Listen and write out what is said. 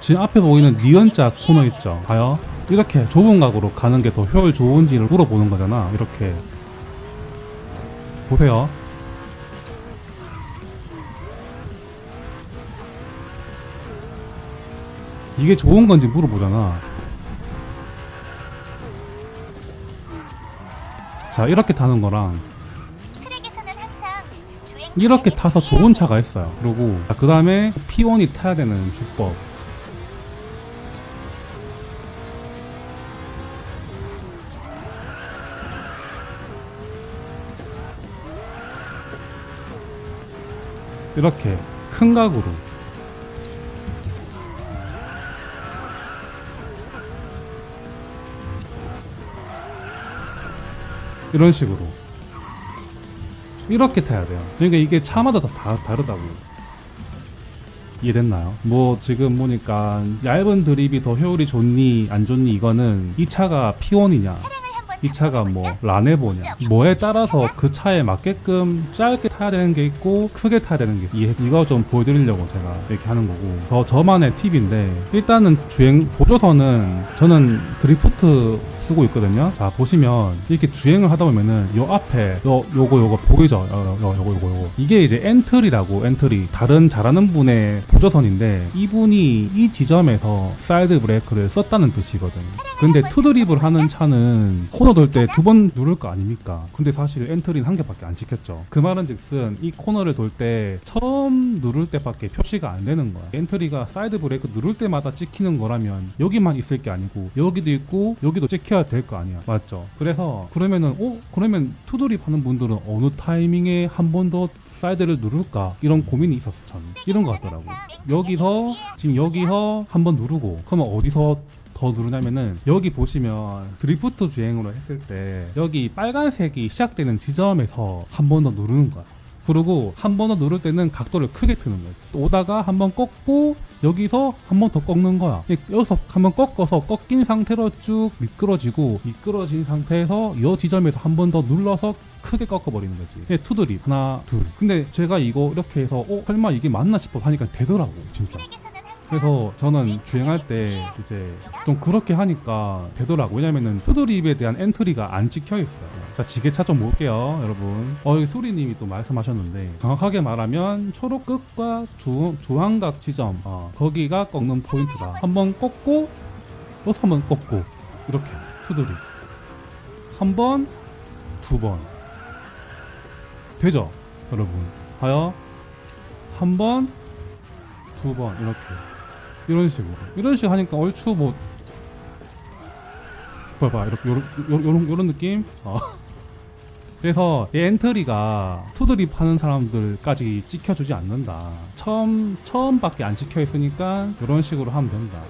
지금 앞에 보이는 니은자 코너 있죠. 봐요. 이렇게 좁은 각으로 가는 게 더 효율 좋은지를 물어보는 거잖아. 이렇게. 보세요. 이게 좋은 건지 물어보잖아. 자 이렇게 타는 거랑 이렇게 타서 좋은 차가 있어요. 그리고 그 다음에 P1이 타야 되는 주법. 이렇게 큰 각으로 이런 식으로 이렇게 타야 돼요. 그러니까 이게 차마다 다, 다 다르다고. 이해됐나요? 뭐 지금 보니까 얇은 드립이 더 효율이 좋니 안 좋니 이거는 이 차가 P1이냐 이 차가 뭐 라네보냐. 뭐에 따라서 그 차에 맞게끔 짧게 타야 되는 게 있고 크게 타야 되는 게 이해. 이거 좀 보여드리려고 제가 이렇게 하는 거고. 저 저만의 팁인데 일단은 주행 보조선은 저는 드리프트 쓰고 있거든요 자 보시면 이렇게 주행을 하다 보면은 요 앞에 요 요거 요거 보이죠 요, 요, 요거 요거 요거 이게 이제 엔트리라고 엔트리 다른 잘하는 분의 보조선인데 이분이 이 지점에서 사이드 브레이크를 썼다는 뜻이거든요 근데 투드립을 하는 차는 코너 돌 때 두 번 누를 거 아닙니까? 근데 사실 엔트리는 한 개밖에 안 찍혔죠. 그 말은 즉슨 이 코너를 돌 때 처음 누를 때밖에 표시가 안 되는 거야. 엔트리가 사이드 브레이크 누를 때마다 찍히는 거라면 여기만 있을 게 아니고 여기도 있고 여기도 찍혀야 될 거 아니야. 맞죠? 그래서 그러면은 어 그러면 투드립 하는 분들은 어느 타이밍에 한 번 더 사이드를 누를까 이런 고민이 있었어 저는 이런 거 같더라고 여기서 지금 여기서 한 번 누르고 그러면 어디서 더 누르냐면은 여기 보시면 드리프트 주행으로 했을 때 여기 빨간색이 시작되는 지점에서 한 번 더 누르는 거야. 그리고 한 번 더 누를 때는 각도를 크게 트는. 또 오다가 한 번 꺾고 여기서 한 번 더 꺾는 거야. 여기서 한 번 꺾어서 꺾인 상태로 쭉 미끄러지고 미끄러진 상태에서 이 지점에서 한 번 더 눌러서 크게 꺾어버리는 거지. 예, 투드립 하나 둘. 근데 제가 이거 이렇게 해서 어 설마 이게 맞나 싶어 하니까 되더라고 진짜. 그래서 저는 주행할 때 이제 좀 그렇게 하니까 되더라고. 왜냐면은 푸드립에 대한 엔트리가 안 찍혀 있어요. 자, 지게차 좀 볼게요, 여러분. 어, 여기 수리님이 또 말씀하셨는데, 정확하게 말하면 초록 끝과 주, 주황각 지점, 어, 거기가 꺾는 포인트다. 한번 꺾고, 또 한 번 꺾고, 이렇게, 푸드립. 한 번, 두 번. 되죠, 여러분? 봐요. 한 번, 두 번, 이렇게. 이런 식으로. 이런 식으로 하니까 얼추 뭐 봐봐 이렇게 요런 요런 요런 느낌? 어. 그래서 이 엔트리가 투드립 하는 사람들까지 찍혀주지 않는다. 처음 처음밖에 안 찍혀 있으니까 이런 식으로 하면 된다